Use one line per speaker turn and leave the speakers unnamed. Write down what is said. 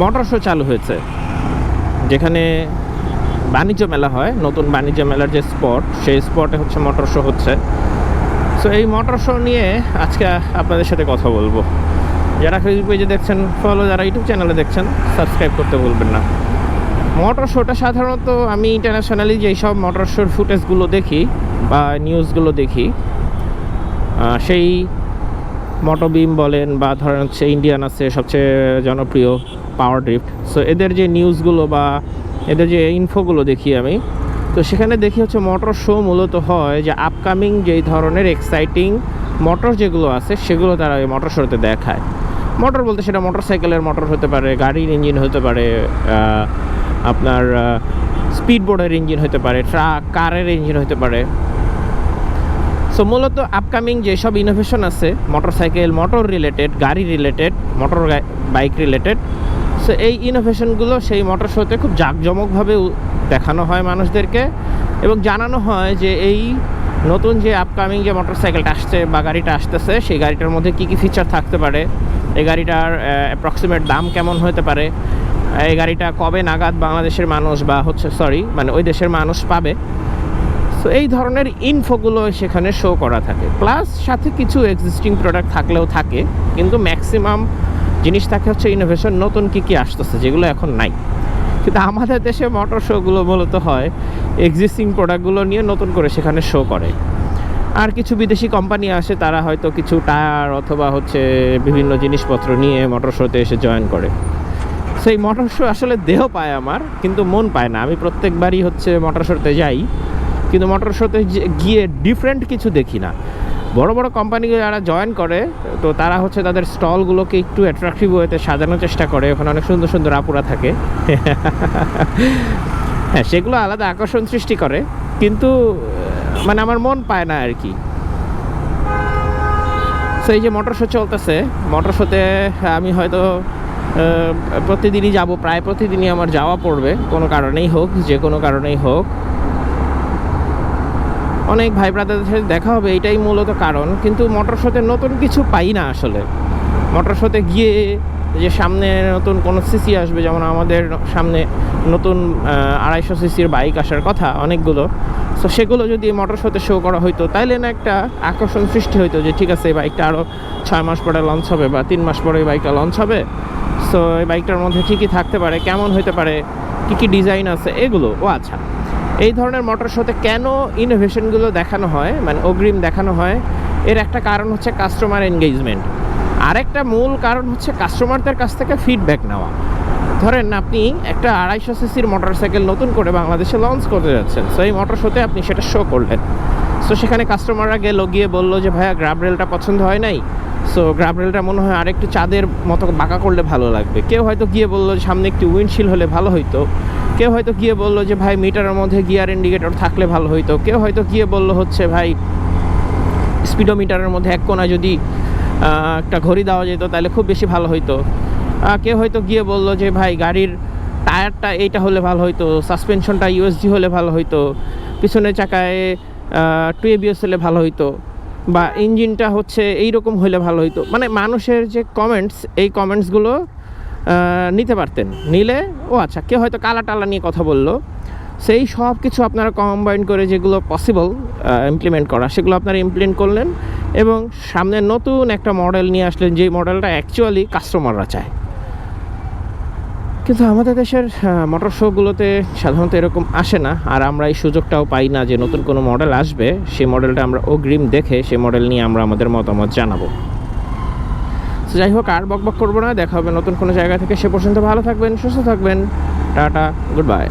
Motor show চালু হয়েছে, যেখানে বাণিজ্য মেলা হয়, নতুন বাণিজ্য মেলার যে স্পট, সেই স্পটে হচ্ছে মোটর শো হচ্ছে। সো এই মোটর শো নিয়ে আজকে আপনাদের সাথে কথা বলব। যারা ফেসবুক পেজে দেখছেন ফলো যারা ইউটিউব চ্যানেলে দেখছেন সাবস্ক্রাইব করতে ভুলবেন না। মোটর শোটা সাধারণত আমি ইন্টারন্যাশনালি যেই সব মোটর শোর ফুটেজগুলো দেখি বা নিউজগুলো দেখি সেই মোটোবিম বলেন বা ধরেন হচ্ছে ইন্ডিয়ান আছে, সবচেয়ে জনপ্রিয় পাওয়ার ড্রিফট সো এদের যে নিউজগুলো বা এদের যে ইনফোগুলো দেখি আমি, তো সেখানে দেখি হচ্ছে মোটর শো মূলত হয় যে আপকামিং যেই ধরনের এক্সাইটিং মোটর যেগুলো আছে, সেগুলো তারা ওই মোটর শোতে দেখায়। মোটর বলতে সেটা মোটর সাইকেলের মোটর হতে পারে, গাড়ির ইঞ্জিন হতে পারে আপনার স্পিড বোর্ডের ইঞ্জিন হতে পারে ট্রাক কারের ইঞ্জিন হতে পারে। সো মূলত আপকামিং যেসব ইনোভেশন আছে মোটরসাইকেল মোটর রিলেটেড গাড়ি related motor bike related so এই ইনোভেশনগুলো সেই মোটর শোতে খুব জাঁকজমকভাবে দেখানো হয় মানুষদেরকে এবং জানানো হয় যে এই নতুন যে আপকামিং যে মোটরসাইকেলটা আসছে বা গাড়িটা আসতেছে, সেই গাড়িটার মধ্যে কী কী ফিচার থাকতে পারে, এই গাড়িটার অ্যাপ্রক্সিমেট দাম কেমন হতে পারে, এই গাড়িটা কবে নাগাদ বাংলাদেশের মানুষ বা হচ্ছে সরি মানে ওই দেশের মানুষ পাবে সো এই ধরনের ইনফোগুলো সেখানে শো করা থাকে। প্লাস সাথে কিছু এক্সিস্টিং প্রোডাক্ট থাকলেও থাকে, কিন্তু ম্যাক্সিমাম জিনিস থাকে হচ্ছে ইনোভেশন নতুন কী কী আসতেছে, যেগুলো এখন নাই। কিন্তু আমাদের দেশে মোটর শোগুলো মূলত হয় এক্সিস্টিং প্রোডাক্টগুলো নিয়ে নতুন করে সেখানে শো করে। আর কিছু বিদেশি কোম্পানি আসে, তারা হয়তো কিছু টায়ার অথবা হচ্ছে বিভিন্ন জিনিসপত্র নিয়ে মোটর শোতে এসে জয়েন করে। সেই মোটর শো আসলে দেহ পায় আমার, কিন্তু মন পায় না। আমি প্রত্যেকবারই হচ্ছে মোটর শোতে যাই। কিন্তু মোটর শোতে গিয়ে ডিফারেন্ট কিছু দেখি না। বড় বড় কোম্পানি যারা জয়েন করে, তো তারা হচ্ছে তাদের স্টলগুলোকে একটু অ্যাট্রাকটিভ ওয়েতে সাজানোর চেষ্টা করে। ওখানে অনেক সুন্দর সুন্দর আপুরা থাকে। হ্যাঁ সেগুলো আলাদা আকর্ষণ সৃষ্টি করে। কিন্তু মানে আমার মন পায় না আর কি। তো এই যে মোটর শো চলতেছে, মোটর শোতে আমি হয়তো প্রতিদিনই যাব। প্রায় প্রতিদিনই আমার যাওয়া পড়বে। কোনো কারণেই হোক, যে কোনো কারণেই হোক। অনেক ভাই ব্রাদারদের সাথে দেখা হবে, এটাই মূলত কারণ। কিন্তু মোটর নতুন কিছু পাই না আসলে। মোটর গিয়ে যে সামনে নতুন কোনো সিসি আসবে, যেমন আমাদের সামনে নতুন আড়াইশো সিসির বাইক আসার কথা অনেকগুলো। সো সেগুলো যদি মোটর শোতে শো করা হইতো, তাইলে না একটা আকর্ষণ সৃষ্টি হইতো যে, ঠিক আছে, এই বাইকটা আরও ছয় মাস পরে লঞ্চ হবে বা তিন মাস পরে এই বাইকটা লঞ্চ হবে। সো এই বাইকটার মধ্যে কী থাকতে পারে, কেমন হতে পারে, কী কী ডিজাইন আছে, এগুলো। ও আচ্ছা। এই ধরনের মোটর শোতে কেন ইনোভেশনগুলো দেখানো হয়? মানে অগ্রিম দেখানো হয়? এর একটা কারণ হচ্ছে কাস্টমার এনগেজমেন্ট আরেকটা মূল কারণ হচ্ছে কাস্টমারদের কাছ থেকে ফিডব্যাক নেওয়া। ধরেন আপনি একটা আড়াইশো সিসির মোটর সাইকেল নতুন করে বাংলাদেশে লঞ্চ করতে যাচ্ছেন। সো এই মোটর শোতে আপনি সেটা শো করলেন। সো সেখানে কাস্টমাররা গেল, গিয়ে বলল যে, ভাইয়া গ্রাব রেলটা পছন্দ হয় নাই? সো গ্রাব রেলটা মনে হয় আরেকটু চাঁদের মতো বাঁকা করলে ভালো লাগবে। কেউ হয়তো গিয়ে বলল সামনে একটি উইন্ডশিল হলে ভালো হইতো। কেউ হয়তো গিয়ে বলল যে, ভাই, মিটারের মধ্যে গিয়ার ইন্ডিকেটর থাকলে ভালো হইতো। কেউ হয়তো গিয়ে বলল হচ্ছে, ভাই স্পিডোমিটারের মধ্যে এক কোণা যদি একটা ঘড়ি দেওয়া যেত, তাহলে খুব বেশি ভালো হইতো। কেউ হয়তো গিয়ে বলল যে, ভাই, গাড়ির টায়ারটা এইটা হলে ভালো হইতো সাসপেনশনটা ইউএসজি হলে ভালো হইতো, পিছনের চাকায় টু এবিএস হলে ভালো হইতো, বা ইঞ্জিনটা হচ্ছে এই রকম হলে ভালো হইতো। মানে মানুষের যে কমেন্টস এই কমেন্টসগুলো নিতে পারতেন। নিলে, ও আচ্ছা কেউ হয়তো কালা টালা নিয়ে কথা বলল। সেই সব কিছু আপনারা কম্বাইন করে যেগুলো পসিবল ইমপ্লিমেন্ট করা, সেগুলো আপনারা ইমপ্লিমেন্ট করলেন এবং সামনে নতুন একটা মডেল নিয়ে আসলেন, যেই মডেলটা অ্যাকচুয়ালি কাস্টমাররা চায়। কিন্তু আমাদের দেশের মোটর শোগুলোতে সাধারণত এরকম আসে না, আর আমরা এই সুযোগটাও পাই না যে নতুন কোনো মডেল আসবে, সেই মডেলটা আমরা অগ্রিম দেখে, সেই মডেল নিয়ে আমরা আমাদের মতামত জানাব। তো যাই হোক, আর বকবক বক করব না, দেখা হবে নতুন কোনো জায়গা থেকে। সে পর্যন্ত ভালো থাকবেন, সুস্থ থাকবেন। Tata good bye